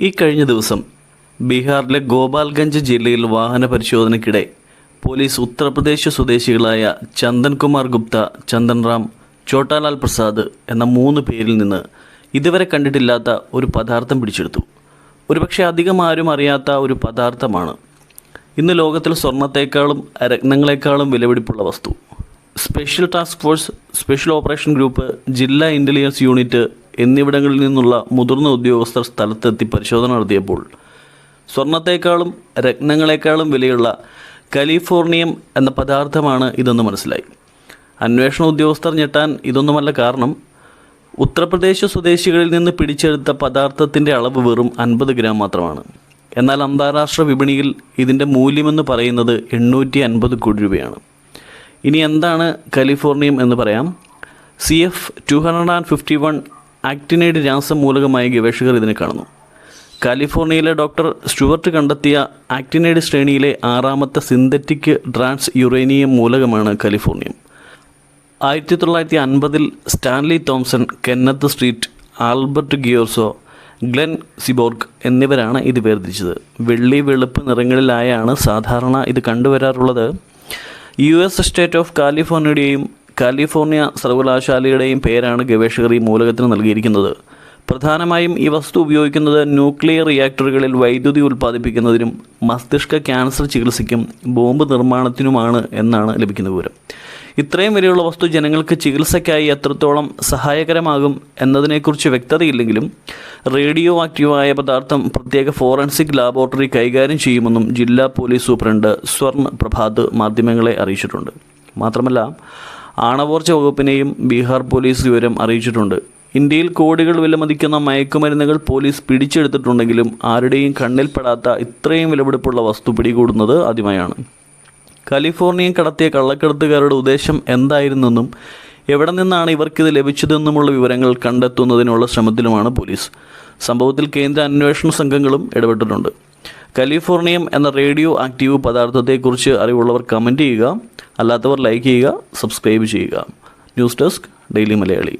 ഈ കഴിഞ്ഞ ദിവസം ബീഹാറിലെ ഗോപാൽഗഞ്ച് ജില്ലയിൽ വാഹന പരിശോധനയ്ക്കിടെ പോലീസ് ഉത്തർപ്രദേശ് സ്വദേശികളായ ചന്ദൻ കുമാർ ഗുപ്ത ചന്ദൻ റാം ചോട്ടാലാൽ പ്രസാദ് എന്ന മൂന്ന് പേരിൽ നിന്ന് ഇതുവരെ കണ്ടിട്ടില്ലാത്ത ഒരു പദാർത്ഥം പിടിച്ചെടുത്തു. ഒരുപക്ഷെ അധികം ആരും അറിയാത്ത ഒരു പദാർത്ഥമാണ്. ഇന്ന് ലോകത്തിൽ സ്വർണത്തേക്കാളും രത്നങ്ങളെക്കാളും വിലപിടിപ്പുള്ള വസ്തു. Special task force special operation group ജില്ലാ ഇന്റലിജൻസ് യൂണിറ്റ് എന്നിവിടങ്ങളിൽ നിന്നുള്ള മുതിർന്ന ഉദ്യോഗസ്ഥർ സ്ഥലത്തെത്തി പരിശോധന നടത്തിയപ്പോൾ സ്വർണത്തേക്കാളും രത്നങ്ങളെക്കാളും വിലയുള്ള കലിഫോർണിയം എന്ന പദാർത്ഥമാണ് ഇതെന്ന് മനസ്സിലായി. അന്വേഷണ ഉദ്യോഗസ്ഥർ ഞെട്ടാൻ ഇതൊന്നുമല്ല കാരണം ഉത്തർപ്രദേശ് സ്വദേശികളിൽ നിന്ന് പിടിച്ചെടുത്ത പദാർത്ഥത്തിന്റെ അളവ് വെറും അൻപത് ഗ്രാം മാത്രമാണ്. എന്നാൽ അന്താരാഷ്ട്ര വിപണിയിൽ ഇതിന്റെ മൂല്യമെന്ന് പറയുന്നത് എണ്ണൂറ്റി അൻപത് കോടി രൂപയാണ്. ഇനി എന്താണ് കലിഫോർണിയം എന്ന് പറയാം? C F two hundred and fifty one actinide രാസമൂലകമായി ഗവേഷകർ ഇതിനെ കാണുന്നു. കാലിഫോർണിയയിലെ ഡോക്ടർ സ്റ്റുവർട്ട് കണ്ടെത്തിയ ആക്ടിനൈഡ് ശ്രേണിയിലെ ആറാമത്തെ സിന്തറ്റിക് ട്രാൻസ് യുറേനിയം മൂലകമാണ് കാലിഫോർണിയം. ആയിരത്തി തൊള്ളായിരത്തി അൻപതിൽ Stanley Thompson Kenneth Street Albert Ghiorso Glenn Seaborg എന്നിവരാണ് ഇത് വേർതിരിച്ചത്. വെള്ളി വെളുപ്പ് നിറങ്ങളിലായാണ് സാധാരണ ഇത് കണ്ടുവരാറുള്ളത്. യു എസ് സ്റ്റേറ്റ് ഓഫ് കാലിഫോർണിയയുടെയും കാലിഫോർണിയ സർവകലാശാലയുടെയും പേരാണ് ഗവേഷകർ ഈ മൂലകത്തിന് നൽകിയിരിക്കുന്നത്. പ്രധാനമായും ഈ വസ്തു ഉപയോഗിക്കുന്നത് ന്യൂക്ലിയർ റിയാക്ടറുകളിൽ വൈദ്യുതി ഉൽപ്പാദിപ്പിക്കുന്നതിനും മസ്തിഷ്ക ക്യാൻസർ ചികിത്സയ്ക്കും ബോംബ് നിർമ്മാണത്തിനുമാണ് എന്നാണ് ലഭിക്കുന്ന വിവരം. ഇത്രയും വരെയുള്ള വസ്തു ജനങ്ങൾക്ക് ചികിത്സയ്ക്കായി എത്രത്തോളം സഹായകരമാകും എന്നതിനെക്കുറിച്ച് വ്യക്തതയില്ലെങ്കിലും റേഡിയോ ആക്റ്റീവായ പദാർത്ഥം പ്രത്യേക ഫോറൻസിക് ലാബോറട്ടറി കൈകാര്യം ചെയ്യുമെന്നും ജില്ലാ പോലീസ് സൂപ്രണ്ട് സ്വർൺ പ്രഭാത് മാധ്യമങ്ങളെ അറിയിച്ചിട്ടുണ്ട്. മാത്രമല്ല ആണവോർച്ച വകുപ്പിനെയും ബീഹാർ പോലീസ് വിവരം അറിയിച്ചിട്ടുണ്ട്. ഇന്ത്യയിൽ കോടികൾ വിലമതിക്കുന്ന മയക്കുമരുന്നുകൾ പോലീസ് പിടിച്ചെടുത്തിട്ടുണ്ടെങ്കിലും ആരുടെയും കണ്ണിൽപ്പെടാത്ത ഇത്രയും വിലപിടിപ്പുള്ള വസ്തു പിടികൂടുന്നത് ആദ്യമായാണ്. കാലിഫോർണിയൻ കടത്തിയ കള്ളക്കടത്തുകാരുടെ ഉദ്ദേശം എന്തായിരുന്നെന്നും എവിടെ നിന്നാണ് ഇവർക്കിത് ലഭിച്ചതെന്നുമുള്ള വിവരങ്ങൾ കണ്ടെത്തുന്നതിനുള്ള ശ്രമത്തിലുമാണ് പോലീസ്. സംഭവത്തിൽ കേന്ദ്ര അന്വേഷണ സംഘങ്ങളും ഇടപെട്ടിട്ടുണ്ട്. കാലിഫോർണിയം എന്ന റേഡിയോ ആക്റ്റീവ് പദാർത്ഥത്തെക്കുറിച്ച് അറിവുള്ളവർ കമന്റ് ചെയ്യുക. അല്ലാത്തവർ ലൈക്ക് ചെയ്യുക സബ്സ്ക്രൈബ് ചെയ്യുക. News desk daily Malayali.